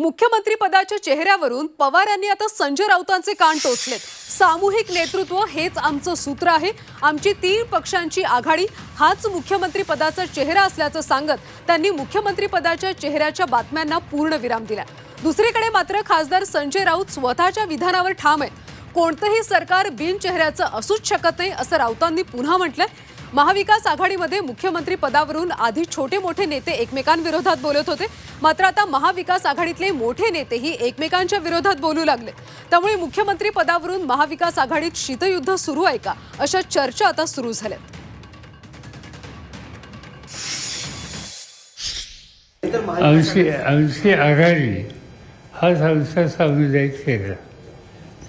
मुख्यमंत्री पदाच्या चेहऱ्यावरून पवार यांनी आता संजय राऊतांचे कान टोचलेत. सामूहिक नेतृत्व हेच आमचं सूत्र आहे. आमची तीन पक्षांची आघाडी हाच मुख्यमंत्री पदाचा चेहरा असल्याचं सांगत त्यांनी मुख्यमंत्री पदाच्या चेहऱ्याच्या बातम्यांना पूर्ण विराम दिला दुसरीकडे मात्र खासदार संजय राऊत स्वतःच्या विधानावर ठाम आहे कोणतंही सरकार बिन चेहऱ्याचं असूच शकत नाही असं राऊतांनी पुन्हा म्हटलंय. महाविकास आघाडीमध्ये मुख्यमंत्री पदावरून आधी छोटे मोठे नेते एकमेकांविरोधात बोलत होते. मात्र आता महाविकास आघाडीतले मोठे नेतेही एकमेकांच्या विरोधात बोलू लागले. त्यामुळे मुख्यमंत्री पदावरून महाविकास आघाडीत शीतयुद्ध सुरू आहे का? अशा चर्चा आता सुरू झाल्यात. आमची आमची आघाडी हा आमचा सामुदायिक चेहरा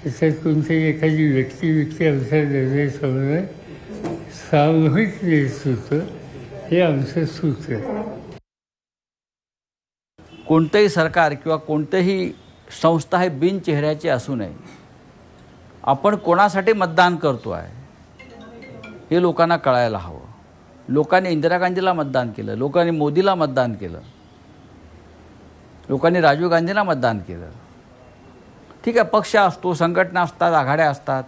त्याच्यात एखादी व्यक्ती व्यक्ती आमचा निर्णय समन्वय सामूहिक नेतृत्व हे आमचं सूत्र. आहे कोणतंही सरकार किंवा कोणतंही संस्था हे बिनचेहऱ्याची असू नये. आपण कोणासाठी मतदान करतो आहे हे लोकांना कळायला हवं. लोकांनी इंदिरा गांधीला मतदान केलं लोकांनी मोदीला मतदान केलं लोकांनी राजीव गांधींना मतदान केलं. ठीक आहे पक्ष असतो संघटना असतात आघाड्या असतात.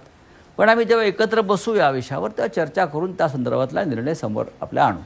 पण आम्ही जेव्हा एकत्र बसू या विषयावर तेव्हा चर्चा करून त्या संदर्भातला निर्णय समोर आपल्या आणू.